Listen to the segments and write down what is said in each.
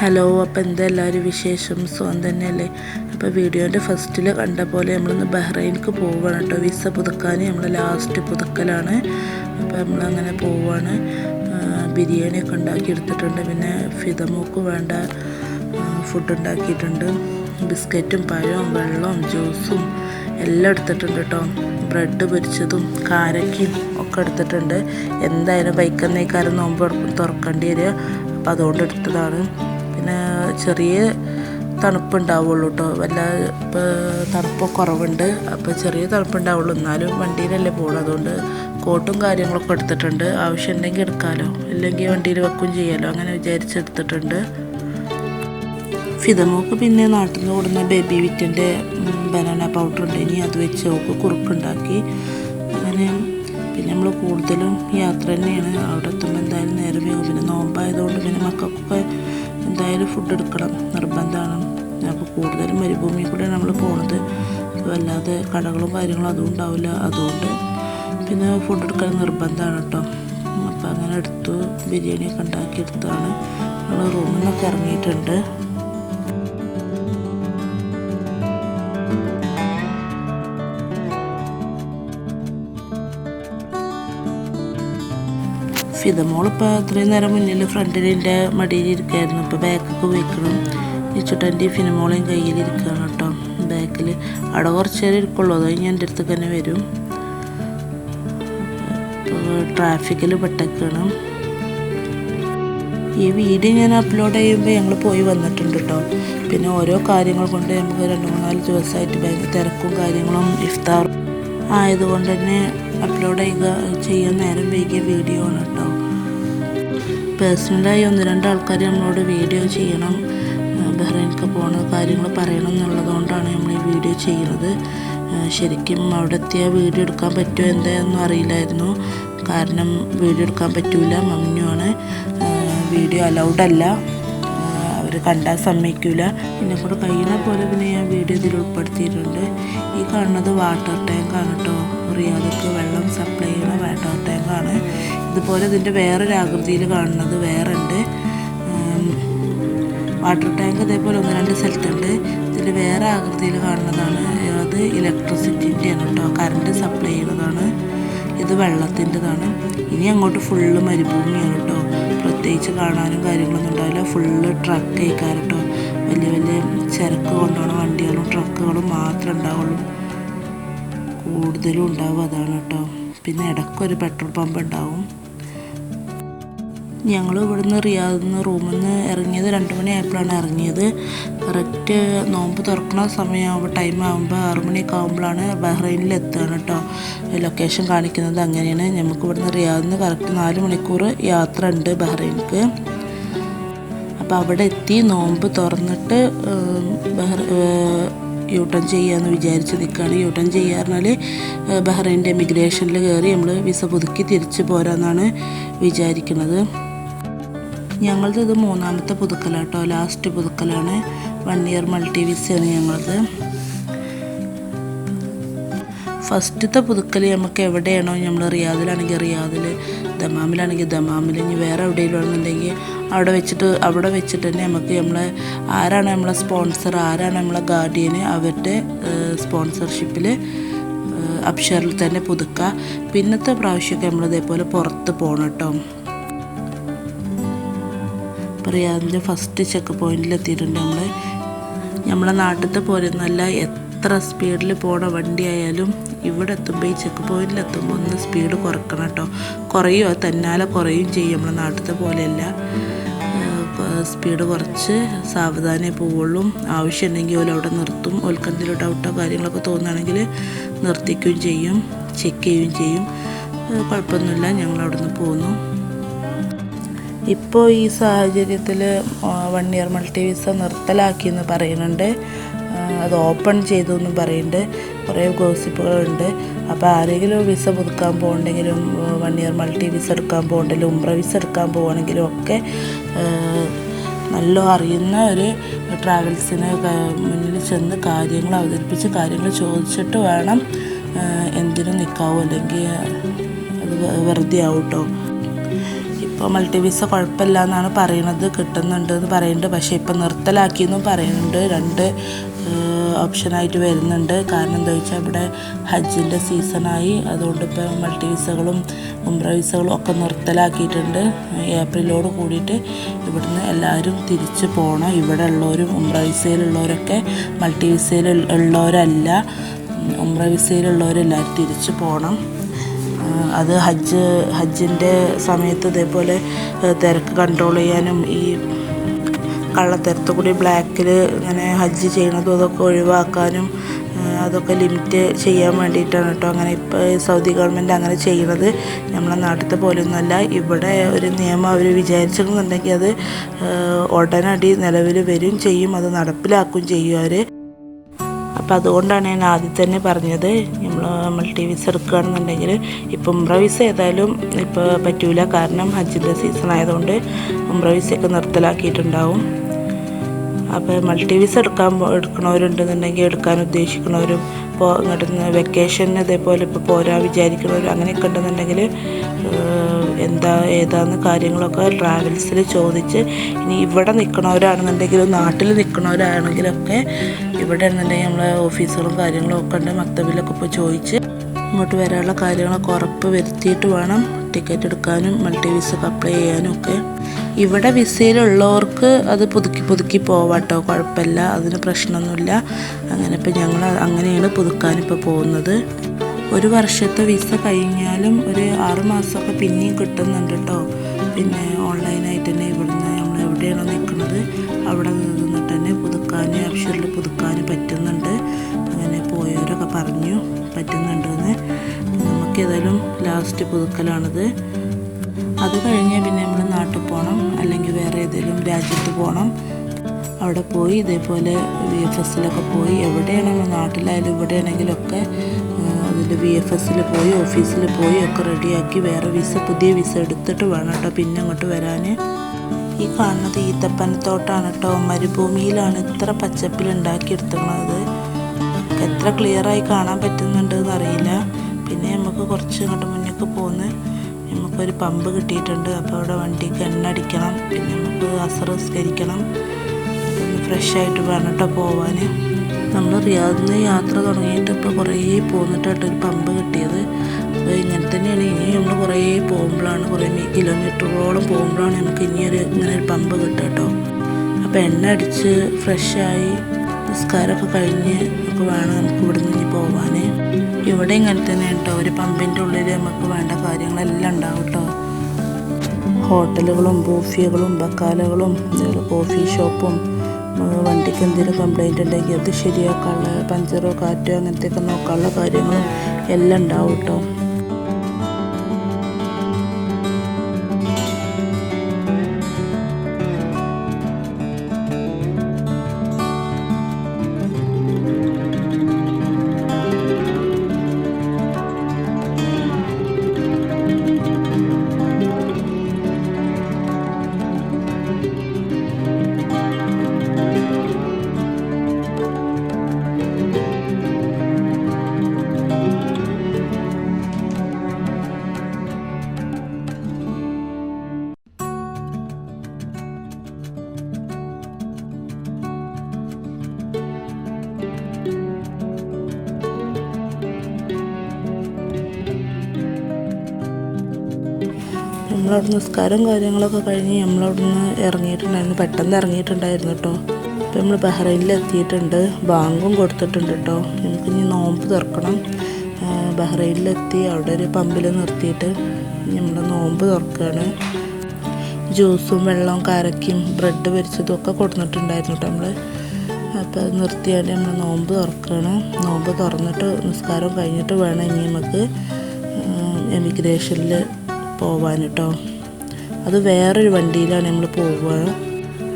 Hello അപ്പോൾ എന്താ എല്ലാവരും വിശേഷം? സുഖം തന്നെയല്ലേ? അപ്പോൾ വീഡിയോന്റെ ഫസ്റ്റിൽ കണ്ട പോലെ നമ്മളിന്ന് ബഹ്റൈനിക്ക് പോവുകയാണ് കേട്ടോ. വിസ പുതുക്കാൻ നമ്മൾ ലാസ്റ്റ് പുതുക്കലാണ്. അപ്പോൾ നമ്മളങ്ങനെ പോവുകയാണ് ബിരിയാണിയൊക്കെ ഉണ്ടാക്കി എടുത്തിട്ടുണ്ട് പിന്നെ ഫിതമൂക്ക് വേണ്ട ഫുഡ് ഉണ്ടാക്കിയിട്ടുണ്ട്. ബിസ്ക്കറ്റും പഴവും വെള്ളവും ജ്യൂസും എല്ലാം എടുത്തിട്ടുണ്ട് കേട്ടോ. ബ്രെഡ് പൊരിച്ചതും കാരക്കയും ഒക്കെ എടുത്തിട്ടുണ്ട്. എന്തായാലും വൈക്കുന്നേക്കാരം നോമ്പ് തുറക്കേണ്ടി വരിക. അപ്പോൾ അതുകൊണ്ട് എടുത്തതാണ്. പിന്നെ ചെറിയ തണുപ്പുണ്ടാവുള്ളൂ കേട്ടോ വല്ല തണുപ്പ് കുറവുണ്ട്. അപ്പോൾ ചെറിയ തണുപ്പുണ്ടാവുള്ളൂ. എന്നാലും വണ്ടിയിലല്ലേ പോകണം അതുകൊണ്ട് കോട്ടും കാര്യങ്ങളൊക്കെ എടുത്തിട്ടുണ്ട്. ആവശ്യമുണ്ടെങ്കിൽ എടുക്കാമല്ലോ ഇല്ലെങ്കിൽ വണ്ടിയിൽ വെക്കുകയും ചെയ്യാമല്ലോ അങ്ങനെ വിചാരിച്ചെടുത്തിട്ടുണ്ട് ഫിതമോക്ക് പിന്നെ നാട്ടിൽ നിന്ന് കൊടുന്ന ബേബി വിറ്റിന്റെ ബനാന പൗഡർ ഉണ്ട്. ഇനി അത് വെച്ച് നോക്ക് കുറുക്കുണ്ടാക്കി. അങ്ങനെ പിന്നെ നമ്മൾ കൂടുതലും യാത്ര തന്നെയാണ്. അവിടെ എത്തുമ്പോൾ എന്തായാലും നേരം പിന്നെ നോമ്പായതുകൊണ്ട് പിന്നെ മക്കൾക്കൊക്കെ എന്തായാലും ഫുഡ് എടുക്കണം. നിർബന്ധമാണ്. അപ്പോൾ കൂടുതലും മരുഭൂമിയിൽ കൂടെ നമ്മൾ പോണത് അല്ലാതെ കടകളും കാര്യങ്ങളും അതും ഉണ്ടാവില്ല അതുകൊണ്ട് പിന്നെ ഫുഡ് എടുക്കാൻ നിർബന്ധമാണ് കേട്ടോ. അപ്പോൾ അങ്ങനെ എടുത്തു. ബിരിയാണിയൊക്കെ ഉണ്ടാക്കിയെടുത്താണ് നമ്മൾ റൂമിൽ നിന്നൊക്കെ ഇറങ്ങിയിട്ടുണ്ട്. ഫിതമോൾ മോളിപ്പോൾ അത്രയും നേരം മുന്നിൽ ഫ്രണ്ടിൽ എന്റെ മടിയിൽ ഇരിക്കുകയായിരുന്നു ഇപ്പോൾ ബാക്കൊക്കെ വയ്ക്കണം ഇച്ചുട്ടന്റെ ഫിനമോളെയും കയ്യിലിരിക്കുകയാണ് കേട്ടോ. ബാക്കിൽ അവിടെ കുറച്ച് നേരം ഇരിക്കുള്ളൂ. അത് കഴിഞ്ഞ് എന്റെ അടുത്ത് തന്നെ വരും. ട്രാഫിക്കിൽ പെട്ടേക്കാണ്. ഈ വീഡിയോ ഞാൻ അപ്ലോഡ് ചെയ്യുമ്പോൾ ഞങ്ങൾ പോയി വന്നിട്ടുണ്ട് കേട്ടോ. പിന്നെ ഓരോ കാര്യങ്ങൾ കൊണ്ട് നമുക്ക് രണ്ട് മൂന്നാൽ ദിവസമായിട്ട് ഭയങ്കര തിരക്കും കാര്യങ്ങളും ഇഫ്താർ ആയതുകൊണ്ട് തന്നെ അപ്ലോഡ് ചെയ്യുക ചെയ്യാൻ നേരം വൈകിയ വീഡിയോ ആണ് കേട്ടോ. പേഴ്സണലായി ഒന്ന് രണ്ട് ആൾക്കാർ നമ്മളോട് വീഡിയോ ചെയ്യണം ബഹ്റൈനൊക്കെ പോണ കാര്യങ്ങൾ പറയണം എന്നുള്ളതുകൊണ്ടാണ് നമ്മൾ ഈ വീഡിയോ ചെയ്യുന്നത്. ശരിക്കും അവിടെ വീഡിയോ എടുക്കാൻ പറ്റുമോ എന്താണെന്നും അറിയില്ലായിരുന്നു. കാരണം വീഡിയോ എടുക്കാൻ പറ്റൂല മമ്മിയുമാണ് വീഡിയോ അലൗഡ് അല്ല. അവർ കണ്ടാൽ സമ്മതിക്കില്ല എന്നെ കൂടെ കഴിയുന്ന പോലെ പിന്നെ ഞാൻ വീഡിയോ ഇതിൽ ഉൾപ്പെടുത്തിയിട്ടുണ്ട്. ഈ കാണുന്നത് വാട്ടർ ടാങ്കാണ് കേട്ടോ റിയാദക്ക് വെള്ളം സപ്ലൈ ചെയ്യുന്ന വാട്ടർ ടാങ്കാണ് ഇതുപോലെ ഇതിന്റെ വേറൊരു ആകൃതിയിൽ കാണുന്നത് വേറെ ഉണ്ട് വാട്ടർ ടാങ്ക് ഇതേപോലെ ഒന്ന് രണ്ട് സ്ഥലത്തുണ്ട്. ഇതിൽ വേറെ ആകൃതിയിൽ കാണുന്നതാണ്. അത് ഇലക്ട്രിസിറ്റിന്റെയാണ് കേട്ടോ. കറണ്ട് സപ്ലൈ ചെയ്യുന്നതാണ്. ഇത് വെള്ളത്തിന്റെതാണ്. ഇനി അങ്ങോട്ട് ഫുള്ള് മരുഭൂമിയാണ് കേട്ടോ. പ്രത്യേകിച്ച് കാണാനും കാര്യങ്ങളൊന്നും ഉണ്ടാവില്ല. ഫുള്ള് ട്രക്ക് കഴിക്കാൻ കേട്ടോ. വലിയ വലിയ ചരക്ക് കൊണ്ടുപോകുന്ന വണ്ടികളും ട്രക്കുകളും മാത്രമേ ഉണ്ടാവുള്ളൂ. കൂടുതലും ഉണ്ടാവും അതാണ് കേട്ടോ. പിന്നെ ഇടയ്ക്കൊരു പെട്രോൾ പമ്പ് ഉണ്ടാവും. ഞങ്ങൾ ഇവിടുന്ന് റിയാദിൽ നിന്ന് റൂമിൽ നിന്ന് ഇറങ്ങിയത് രണ്ട് മണിയായപ്പോഴാണ് ഇറങ്ങിയത്. കറക്റ്റ് നോമ്പ് തുറക്കണ സമയമാകുമ്പോൾ ടൈം ആകുമ്പോൾ ആറുമണിയൊക്കെ ആകുമ്പോഴാണ് ബഹ്റൈനിൽ എത്തുകയാണ് കേട്ടോ ലൊക്കേഷൻ കാണിക്കുന്നത് അങ്ങനെയാണ്. നമുക്ക് ഇവിടുന്ന് റിയാദിൽ നിന്ന് കറക്റ്റ് നാല് മണിക്കൂർ യാത്ര ഉണ്ട് ബഹ്റൈനിക്ക് അപ്പോൾ അവിടെ എത്തി നോമ്പ് തുറന്നിട്ട് ബഹ്റ യൂട്ടേൺ ചെയ്യാമെന്ന് വിചാരിച്ച് നിൽക്കുകയാണ് യൂട്ടേൺ ചെയ്യുക പറഞ്ഞാൽ ബഹ്റൈന്റെ എമിഗ്രേഷനിൽ കയറി നമ്മൾ വിസ പുതുക്കി തിരിച്ചു പോരാന്നാണ് വിചാരിക്കുന്നത് ഞങ്ങളത് ഇത് മൂന്നാമത്തെ പുതുക്കലാട്ടോ. ലാസ്റ്റ് പുതുക്കലാണ്. വൺ ഇയർ മൾട്ടി വിസയാണ് ഞങ്ങളത്. ഫസ്റ്റത്തെ പുതുക്കൽ നമുക്ക് എവിടെയാണോ നമ്മൾ റിയാദിലാണെങ്കിൽ റിയാദിൽ ദമാമിലാണെങ്കിൽ ദമാമിൽ ഇനി വേറെ എവിടെയെങ്കിലും ആണെന്നുണ്ടെങ്കിൽ അവിടെ വെച്ചിട്ട് അവിടെ വെച്ചിട്ട് തന്നെ നമുക്ക് നമ്മളെ ആരാണ് നമ്മളെ സ്പോൺസർ ആരാണ് നമ്മളെ ഗാർഡിയന് അവരുടെ സ്പോൺസർഷിപ്പിൽ അപ്ഷറിൽ തന്നെ പുതുക്കുക പിന്നത്തെ പ്രാവശ്യമൊക്കെ നമ്മൾ ഇതേപോലെ പുറത്ത് പോകണം കേട്ടോ റിയാദിന്റെ ഫസ്റ്റ് ചെക്ക് പോയിന്റിൽ എത്തിയിട്ടുണ്ട് നമ്മൾ നമ്മളെ നാട്ടിലത്തെ പോലെ നല്ല എത്ര സ്പീഡിൽ പോണ വണ്ടി ആയാലും ഇവിടെ എത്തുമ്പോൾ ഈ ചെക്ക് പോയിന്റിലെത്തുമ്പോൾ ഒന്ന് സ്പീഡ് കുറക്കണം കേട്ടോ. കുറയുമോ തന്നാലെ കുറയും ചെയ്യും നമ്മളെ നാട്ടിലത്തെ പോലെയല്ല. സ്പീഡ് കുറച്ച് സാവധാനേ പോവുള്ളൂ. ആവശ്യമുണ്ടെങ്കിൽ ഓല അവിടെ നിർത്തും. ഓൽക്കെന്തെങ്കിലും ഡൗട്ടോ കാര്യങ്ങളൊക്കെ തോന്നുകയാണെങ്കിൽ നിർത്തിക്കുകയും ചെയ്യും ചെക്ക് ചെയ്യുകയും ചെയ്യും. കുഴപ്പമൊന്നുമില്ല. ഞങ്ങൾ അവിടെ നിന്ന് പോന്നു. ഇപ്പോൾ ഈ സാഹചര്യത്തിൽ വൺ ഇയർ മൾട്ടി വിസ നിർത്തലാക്കി എന്ന് പറയുന്നുണ്ട്. അത് ഓപ്പൺ ചെയ്തു എന്ന് പറയുന്നുണ്ട്. കുറേ ഗോസിപ്പുകളുണ്ട് അപ്പോൾ ആരെങ്കിലും വിസ പുതുക്കാൻ പോകണമെങ്കിലും വൺ ഇയർ മൾട്ടി വിസ എടുക്കാൻ പോകണ്ടെങ്കിലും ഉംറ വിസ എടുക്കാൻ പോകണമെങ്കിലും ഒക്കെ നല്ല അറിയുന്ന ഒരു ട്രാവൽസിന് മുന്നിൽ ചെന്ന് കാര്യങ്ങൾ അവതരിപ്പിച്ച് കാര്യങ്ങൾ ചോദിച്ചിട്ട് വേണം എന്തിനും നിൽക്കാവോ അല്ലെങ്കിൽ അത് വെറുതെ ആവും കേട്ടോ ഇപ്പോൾ മൾട്ടി കുഴപ്പമില്ല എന്നാണ് പറയുന്നത് കിട്ടുന്നുണ്ട് എന്ന് പറയുന്നുണ്ട് പക്ഷേ ഇപ്പം നിർത്തലാക്കി എന്നും പറയുന്നുണ്ട് രണ്ട് ഓപ്ഷനായിട്ട് വരുന്നുണ്ട്. കാരണം എന്താ വെച്ചാൽ ഇവിടെ ഹജ്ജിന്റെ സീസണായി. അതുകൊണ്ട് ഇപ്പോൾ മൾട്ടി വിസകളും ഉംറ വിസകളും ഒക്കെ നിർത്തലാക്കിയിട്ടുണ്ട്. ഏപ്രിലോട് കൂടിയിട്ട് ഇവിടുന്ന് എല്ലാവരും തിരിച്ച് പോകണം ഇവിടെ ഉള്ളവരും ഉംറ വിസയിലുള്ളവരൊക്കെ മൾട്ടി വിസയിൽ ഉള്ളവരല്ല. ഉംറ വിസയിലുള്ളവരെല്ലാവരും തിരിച്ച് പോകണം അത് ഹജ്ജ് ഹജ്ജിന്റെ സമയത്ത് ഇതേപോലെ തിരക്ക് കൺട്രോൾ ചെയ്യാനും ഈ കള്ളത്തിരത്ത് കൂടി ബ്ലാക്കിൽ ഇങ്ങനെ ഹജ്ജ് ചെയ്യണതും അതൊക്കെ ഒഴിവാക്കാനും അതൊക്കെ ലിമിറ്റ് ചെയ്യാൻ വേണ്ടിയിട്ടാണ് കേട്ടോ അങ്ങനെ ഇപ്പോൾ സൗദി ഗവൺമെന്റ് അങ്ങനെ ചെയ്യണത്. നമ്മളെ നാട്ടിലത്തെ പോലെയൊന്നുമല്ല. ഇവിടെ ഒരു നിയമം അവർ വിചാരിച്ചിട്ടുണ്ടെങ്കിൽ അത് ഉടനടി നിലവിൽ വരും ചെയ്യും അത് നടപ്പിലാക്കുകയും ചെയ്യും അവർ. അപ്പം അതുകൊണ്ടാണ് ഞാൻ ആദ്യം തന്നെ പറഞ്ഞത്. നമ്മൾ മൾട്ടി വിസ എടുക്കുകയാണെന്നുണ്ടെങ്കിൽ ഇപ്പം ഉമ്ര വിസ ഏതായാലും ഇപ്പോൾ പറ്റൂല. കാരണം ഹജ്ജിന്റെ സീസൺ ആയതുകൊണ്ട് ഉമ്ര വിസയൊക്കെ നിർത്തലാക്കിയിട്ടുണ്ടാവും. അപ്പോൾ മൾട്ടി വിസ എടുക്കാൻ എടുക്കണവരുണ്ടെന്നുണ്ടെങ്കിൽ എടുക്കാൻ ഉദ്ദേശിക്കണവരും ഇപ്പോൾ ഇങ്ങോട്ട് വെക്കേഷന് ഇതേപോലെ ഇപ്പോൾ പോരാ വിചാരിക്കുന്നവർ അങ്ങനെയൊക്കെ ഉണ്ടെന്നുണ്ടെങ്കിൽ എന്താ ഏതാന്ന് കാര്യങ്ങളൊക്കെ ട്രാവൽസിൽ ചോദിച്ച് ഇനി ഇവിടെ നിൽക്കണവരാണെന്നുണ്ടെങ്കിലും നാട്ടിൽ നിൽക്കണവരാണെങ്കിലൊക്കെ ഇവിടെ ആണെന്നുണ്ടെങ്കിൽ നമ്മളെ ഓഫീസുകളും കാര്യങ്ങളും ഒക്കെ ഉണ്ട്. മക്തബിലൊക്കെ ഇപ്പോൾ ചോദിച്ച് ഇങ്ങോട്ട് വരാനുള്ള കാര്യങ്ങളൊക്കെ ഉറപ്പ് വരുത്തിയിട്ട് വേണം. ടിക്കറ്റ് എടുക്കാനും മൾട്ടി വിസക്ക് അപ്ലൈ ചെയ്യാനും ഒക്കെ. ഇവിടെ വിസയിലുള്ളവർക്ക് അത് പുതുക്കി പുതുക്കി പോവാട്ടോ കുഴപ്പമില്ല അതിന് പ്രശ്നമൊന്നുമില്ല. അങ്ങനെ ഇപ്പം ഞങ്ങൾ അങ്ങനെയാണ് പുതുക്കാനിപ്പോൾ പോകുന്നത്. ഒരു വർഷത്തെ വിസ കഴിഞ്ഞാലും ഒരു ആറ് മാസമൊക്കെ പിന്നെയും കിട്ടുന്നുണ്ട് കേട്ടോ പിന്നെ ഓൺലൈനായിട്ട് തന്നെ ഇവിടുന്ന് നമ്മൾ എവിടെയാണോ നിൽക്കുന്നത് അവിടെ നിന്നിട്ട് തന്നെ പുതുക്കാൻ അപ്ഷറിൽ പുതുക്കാൻ പറ്റുന്നുണ്ട്. അങ്ങനെ പോയവരൊക്കെ പറഞ്ഞു പറ്റുന്നുണ്ടെന്ന്. ഏതായാലും ലാസ്റ്റ് പുതുക്കലാണിത്. അത് കഴിഞ്ഞ് പിന്നെ നമ്മൾ നാട്ടിൽ പോകണം അല്ലെങ്കിൽ വേറെ ഏതെങ്കിലും രാജ്യത്ത് പോകണം അവിടെ പോയി ഇതേപോലെ വി എഫ് എസിലൊക്കെ പോയി. എവിടെയാണെങ്കിലും നാട്ടിലായാലും ഇവിടെയാണെങ്കിലൊക്കെ അതിൽ വി എഫ് എസിൽ പോയി ഓഫീസിൽ പോയി ഒക്കെ റെഡിയാക്കി വേറെ വിസ പുതിയ വിസ എടുത്തിട്ട് വേണം കേട്ടോ പിന്നെ അങ്ങോട്ട് വരാൻ ഈ കാണുന്നത് ഈത്തപ്പനത്തോട്ടാണ് കേട്ടോ മരുഭൂമിയിലാണ് ഇത്ര പച്ചപ്പിൽ ഉണ്ടാക്കിയെടുത്തുന്നത് എത്ര ക്ലിയറായി കാണാൻ പറ്റുന്നുണ്ടെന്ന് എന്നറിയില്ല പിന്നെ നമുക്ക് കുറച്ച് ഇങ്ങോട്ട് മുന്നേക്ക് പോന്ന്. നമുക്കൊരു പമ്പ് കിട്ടിയിട്ടുണ്ട്. അപ്പോൾ അവിടെ വണ്ടിക്ക് എണ്ണ അടിക്കണം. പിന്നെ നമുക്ക് അസറസ്കരിക്കണം ഒന്ന് ഫ്രഷ് ആയിട്ട് വേണം കേട്ടോ പോവാൻ നമ്മൾ റിയാദിൽ നിന്ന് യാത്ര തുടങ്ങിയിട്ട് ഇപ്പോൾ കുറേ പോന്നിട്ടായിട്ട് ഒരു പമ്പ് കിട്ടിയത്. അപ്പോൾ ഇങ്ങനെ തന്നെയാണ്. ഇനി നമ്മൾ കുറേ പോകുമ്പോഴാണ് കുറേ കിലോമീറ്ററുകളോളം പോകുമ്പോഴാണ് നമുക്ക് ഇനിയൊരു ഇങ്ങനെ ഒരു പമ്പ് കിട്ടുക കേട്ടോ അപ്പോൾ എണ്ണ അടിച്ച് ഫ്രഷായി നിസ്കാരമൊക്കെ കഴിഞ്ഞ് ഒക്കെ വേണം നമുക്ക് ഇവിടെ നിന്ന് പോവാൻ. ഇവിടെ ഇങ്ങനെ തന്നെ കേട്ടോ. ഒരു പമ്പിന്റെ ഉള്ളിൽ നമുക്ക് വേണ്ട കാര്യങ്ങളെല്ലാം ഉണ്ടാവും കേട്ടോ. ഹോട്ടലുകളും ബൂഫിയകളും ബക്കാലകളും കോഫി ഷോപ്പും വണ്ടിക്ക് എന്തെങ്കിലും കംപ്ലൈന്റ് ഉണ്ടെങ്കിൽ അത് ശരിയാക്കാനുള്ള പഞ്ചറോ കാറ്റോ അങ്ങനത്തെയൊക്കെ നോക്കാനുള്ള കാര്യങ്ങളും എല്ലാം ഉണ്ടാവും കേട്ടോ. നമ്മളവിടെ നിസ്കാരം കാര്യങ്ങളൊക്കെ കഴിഞ്ഞ് നമ്മളവിടുന്ന് ഇറങ്ങിയിട്ടുണ്ടായിരുന്നു. പെട്ടെന്ന് ഇറങ്ങിയിട്ടുണ്ടായിരുന്നു കേട്ടോ അപ്പോൾ നമ്മൾ ബഹ്റൈനിൽ എത്തിയിട്ടുണ്ട് ബാങ്കും കൊടുത്തിട്ടുണ്ട് കേട്ടോ നമുക്ക് ഇനി നോമ്പ് തുറക്കണം. ബഹ്റൈനിലെത്തി അവിടെ ഒരു പമ്പിൽ നിർത്തിയിട്ട് നമ്മൾ നോമ്പ് തുറക്കുകയാണ് ജ്യൂസും വെള്ളവും കാരക്കും ബ്രെഡ് പൊരിച്ചതും ഒക്കെ കൊടുത്തിട്ടുണ്ടായിരുന്നു കേട്ടോ നമ്മൾ അപ്പോൾ അത് നിർത്തിയാണ്ട് നമ്മൾ നോമ്പ് തുറക്കുകയാണ് നോമ്പ് തുറന്നിട്ട് നിസ്കാരം കഴിഞ്ഞിട്ട് വേണം ഇനി നമുക്ക് എമിഗ്രേഷനിൽ പോവാൻ കേട്ടോ അത് വേറൊരു വണ്ടിയിലാണ് നമ്മൾ പോവുക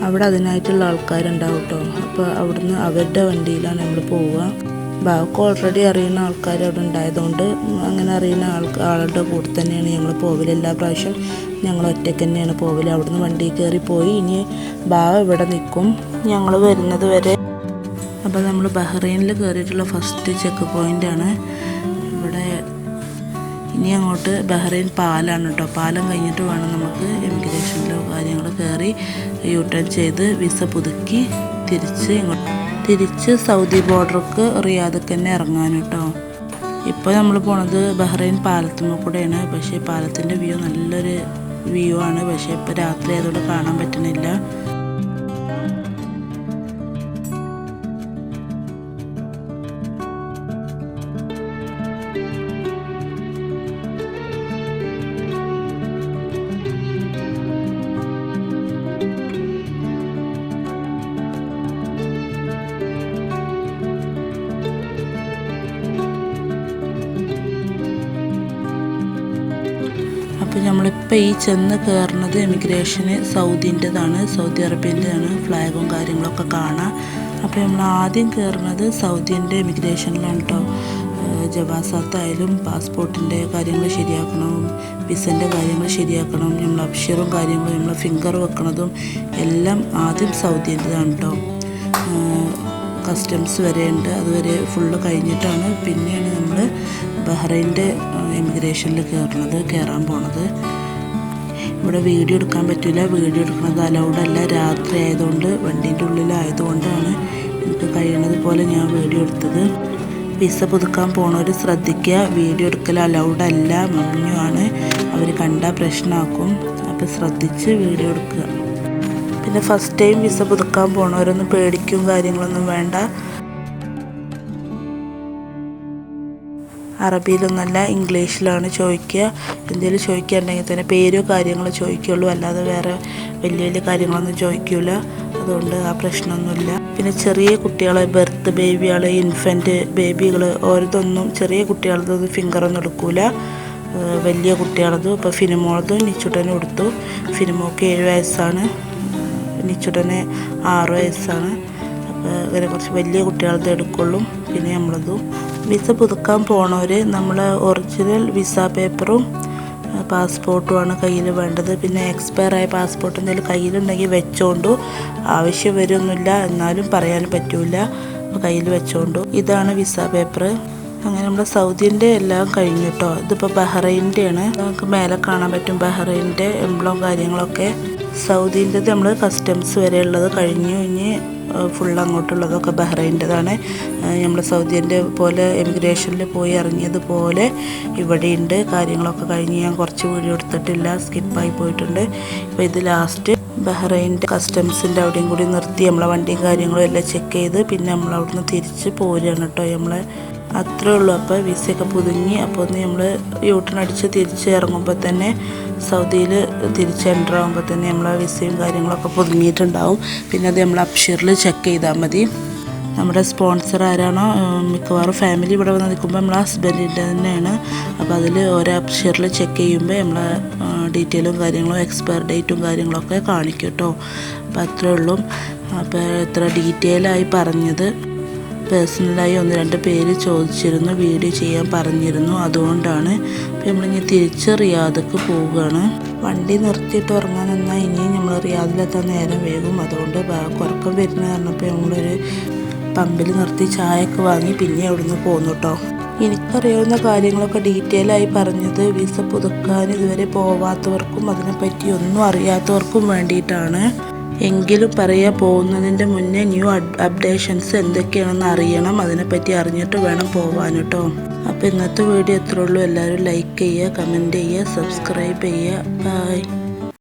അവിടെ അതിനായിട്ടുള്ള ആൾക്കാരുണ്ടാവും കേട്ടോ അപ്പോൾ അവിടുന്ന് അവരുടെ വണ്ടിയിലാണ് നമ്മൾ പോവുക ബാക്കി ഓൾറെഡി അറിയുന്ന ആൾക്കാർ അവിടെ ഉണ്ടായതുകൊണ്ട് അങ്ങനെ അറിയുന്ന ആൾ ആളുടെ കൂടെ തന്നെയാണ് ഞങ്ങൾ പോവൽ എല്ലാ പ്രാവശ്യം ഞങ്ങൾ ഒറ്റയ്ക്ക് തന്നെയാണ് പോവൽ അവിടുന്ന് വണ്ടി കയറി പോയി. ഇനി ബാവ ഇവിടെ നിൽക്കും ഞങ്ങൾ വരുന്നത് വരെ. അപ്പോൾ നമ്മൾ ബഹ്റൈനിൽ കയറിയിട്ടുള്ള ഫസ്റ്റ് ചെക്ക് പോയിന്റാണ് ഇനി അങ്ങോട്ട് ബഹ്റൈൻ പാലാണ് കേട്ടോ പാലം കഴിഞ്ഞിട്ട് വേണം നമുക്ക് ഇമിഗ്രേഷനിലോ കാര്യങ്ങൾ കയറി യു ടേൺ ചെയ്ത് വിസ പുതുക്കി തിരിച്ച് ഇങ്ങോട്ട് തിരിച്ച് സൗദി ബോർഡർക്ക് റിയാദക്ക് തന്നെ ഇറങ്ങാൻ കേട്ടോ ഇപ്പോൾ നമ്മൾ പോണത് ബഹ്റൈൻ പാലത്തുമ്മ കൂടെയാണ്. പക്ഷേ പാലത്തിന്റെ വ്യൂ നല്ലൊരു വ്യൂ ആണ്. പക്ഷേ ഇപ്പോൾ രാത്രി ആയതുകൊണ്ട് കാണാൻ പറ്റുന്നില്ല. നമ്മളിപ്പോൾ ഈ ചെന്ന് കയറുന്നത് എമിഗ്രേഷന് സൗദിന്റെതാണ് സൗദി അറേബ്യന്റെതാണ് ഫ്ലാഗും കാര്യങ്ങളൊക്കെ കാണാം. അപ്പോൾ നമ്മൾ ആദ്യം കയറുന്നത് സൗദിന്റെ എമിഗ്രേഷനിലാണ് കേട്ടോ ജവാസാത്തായാലും പാസ്പോർട്ടിന്റെ കാര്യങ്ങൾ ശരിയാക്കണം വിസന്റെ കാര്യങ്ങൾ ശരിയാക്കണം നമ്മൾ അക്ഷറും കാര്യങ്ങളും നമ്മൾ ഫിംഗർ വെക്കണതും എല്ലാം ആദ്യം സൗദിന്റെതാണ് കേട്ടോ കസ്റ്റംസ് വരെയുണ്ട് അതുവരെ ഫുള്ള് കഴിഞ്ഞിട്ടാണ് പിന്നെയാണ് നമ്മൾ ബഹ്റൈന്റെ എമിഗ്രേഷനിൽ കയറുന്നത് കയറാൻ പോണത്. ഇവിടെ വീഡിയോ എടുക്കാൻ പറ്റില്ല. വീഡിയോ എടുക്കുന്നത് അലൗഡ് അല്ല രാത്രി ആയതുകൊണ്ട് വണ്ടീന്റെ ഉള്ളിലായതുകൊണ്ടാണ് എനിക്ക് കഴിയുന്നത് പോലെ ഞാൻ വീഡിയോ എടുത്തത്. പിസ പുതുക്കാൻ പോണവർ ശ്രദ്ധിക്കുക. വീഡിയോ എടുക്കൽ അലൗഡ് അല്ല മഞ്ഞുമാണ് അവർ കണ്ടാൽ പ്രശ്നമാക്കും അപ്പോൾ ശ്രദ്ധിച്ച് വീഡിയോ എടുക്കുക. പിന്നെ ഫസ്റ്റ് ടൈം വിസ പുതുക്കാൻ പോണവരൊന്നും പേടിക്കും കാര്യങ്ങളൊന്നും വേണ്ട. അറബിയിലൊന്നല്ല ഇംഗ്ലീഷിലാണ് ചോദിക്കുക. എന്തെങ്കിലും ചോദിക്കുകയുണ്ടെങ്കിൽ തന്നെ പേരോ കാര്യങ്ങളോ ചോദിക്കുള്ളൂ അല്ലാതെ വേറെ വലിയ വലിയ കാര്യങ്ങളൊന്നും ചോദിക്കില്ല അതുകൊണ്ട് ആ പ്രശ്നമൊന്നുമില്ല. പിന്നെ ചെറിയ കുട്ടികളെ ബർത്ത് ബേബികൾ ഇൻഫന്റ് ബേബികൾ ഓരോതൊന്നും ചെറിയ കുട്ടികളതൊന്നും ഫിംഗറൊന്നും എടുക്കൂല. വലിയ കുട്ടികളതും. ഇപ്പോൾ ഫിനിമോളതും നിച്ചുട്ടനും എടുത്തു. ഫിനിമോക്ക് ഏഴ് വയസ്സാണ്. നിച്ചുടന് ആറ് വയസ്സാണ്. അപ്പോൾ ഇങ്ങനെ കുറച്ച് വലിയ കുട്ടികളത് എടുക്കുള്ളൂ. പിന്നെ നമ്മളതും വിസ പുതുക്കാൻ പോണവർ നമ്മൾ ഒറിജിനൽ വിസ പേപ്പറും പാസ്പോർട്ടുമാണ് കയ്യിൽ വേണ്ടത്. പിന്നെ എക്സ്പയർ ആയ പാസ്പോർട്ട് എന്തെങ്കിലും കയ്യിലുണ്ടെങ്കിൽ വെച്ചോണ്ടു. ആവശ്യം വരുമൊന്നുമില്ല എന്നാലും പറയാൻ പറ്റൂല. അപ്പോൾ കയ്യിൽ വെച്ചോണ്ടു. ഇതാണ് വിസ പേപ്പർ അങ്ങനെ നമ്മുടെ സൗദിന്റെ എല്ലാം കഴിഞ്ഞു കേട്ടോ ഇതിപ്പോൾ ബഹ്റൈന്റെയാണ് നമുക്ക് മേലെ കാണാൻ പറ്റും ബഹ്റൈന്റെ എംബ്ലോ കാര്യങ്ങളൊക്കെ. സൗദിന്റെത് നമ്മൾ കസ്റ്റംസ് വരെ ഉള്ളത് കഴിഞ്ഞു. ഇനി ഫുൾ അങ്ങോട്ടുള്ളതൊക്കെ ബഹ്റൈന്റെതാണ്. നമ്മൾ സൗദിന്റെ പോലെ എമിഗ്രേഷനിൽ പോയി ഇറങ്ങിയതുപോലെ ഇവിടെയുണ്ട്. കാര്യങ്ങളൊക്കെ കഴിഞ്ഞ് ഞാൻ കുറച്ച് വീഡിയോ എടുത്തിട്ടില്ല സ്കിപ്പായി പോയിട്ടുണ്ട്. ഇപ്പോൾ ഇത് ലാസ്റ്റ് ബഹ്റൈന്റെ കസ്റ്റംസിന്റെ അവിടെയും കൂടി നിർത്തി നമ്മളെ വണ്ടിയും കാര്യങ്ങളും എല്ലാം ചെക്ക് ചെയ്ത് പിന്നെ നമ്മൾ അവിടുന്ന് തിരിച്ച് പോരുകയാണ് കേട്ടോ നമ്മളെ അത്രേ ഉള്ളൂ. അപ്പോൾ വിസയൊക്കെ പുതുങ്ങി അപ്പോൾ ഒന്ന് നമ്മൾ അടിച്ച് തിരിച്ച് ഇറങ്ങുമ്പോൾ തന്നെ സൗദിയിൽ തിരിച്ച് എന്റർ ആകുമ്പോൾ തന്നെ നമ്മൾ ആ വിസയും കാര്യങ്ങളൊക്കെ പുതുങ്ങിയിട്ടുണ്ടാവും. പിന്നെ അത് നമ്മൾ അപ്ഷീറിൽ ചെക്ക് ചെയ്താൽ മതി. നമ്മുടെ സ്പോൺസർ ആരാണോ മിക്കവാറും ഫാമിലി ഇവിടെ വന്ന് നിൽക്കുമ്പോൾ നമ്മളെ ഹസ്ബൻഡിന്റെ തന്നെയാണ്. അപ്പോൾ അതിൽ ഓരോ അപ്ഷറിൽ ചെക്ക് ചെയ്യുമ്പോൾ നമ്മൾ ഡീറ്റെയിലും കാര്യങ്ങളും എക്സ്പയർ ഡേറ്റും കാര്യങ്ങളൊക്കെ കാണിക്കും കേട്ടോ അപ്പോൾ അത്രേ ഉള്ളൂ. അപ്പോൾ എത്ര ഡീറ്റെയിൽ ആയി പറഞ്ഞത്. പേഴ്സണലായി ഒന്ന് രണ്ട് പേര് ചോദിച്ചിരുന്നു വീഡിയോ ചെയ്യാൻ പറഞ്ഞിരുന്നു. അതുകൊണ്ടാണ് അപ്പോൾ നമ്മളിങ്ങനെ തിരിച്ച് റിയാദക്ക് പോവുകയാണ്. വണ്ടി നിർത്തിയിട്ട് ഉറങ്ങാൻ എന്നാൽ ഇനിയും നമ്മൾ റിയാദിലെത്താൻ നേരം വേഗം അതുകൊണ്ട് കുറക്കം വരുന്ന കാരണപ്പോൾ നമ്മളൊരു പമ്പിൽ നിർത്തി ചായയൊക്കെ വാങ്ങി പിന്നെ അവിടുന്ന് പോന്നു കേട്ടോ എനിക്കറിയാവുന്ന കാര്യങ്ങളൊക്കെ ഡീറ്റെയിൽ ആയി പറഞ്ഞത് വിസ പുതുക്കാൻ ഇതുവരെ പോവാത്തവർക്കും അതിനെപ്പറ്റി ഒന്നും അറിയാത്തവർക്കും വേണ്ടിയിട്ടാണ്. എങ്കിലും പറയാൻ പോകുന്നതിന്റെ മുന്നേ ന്യൂ അപ്ഡേഷൻസ് എന്തൊക്കെയാണെന്ന് അറിയണം. അതിനെപ്പറ്റി അറിഞ്ഞിട്ട് വേണം പോകാൻ കേട്ടോ അപ്പോൾ ഇന്നത്തെ വീഡിയോ എത്ര ഉള്ളൂ. എല്ലാവരും ലൈക്ക് ചെയ്യുക കമന്റ് ചെയ്യുക സബ്സ്ക്രൈബ് ചെയ്യുക. ബൈ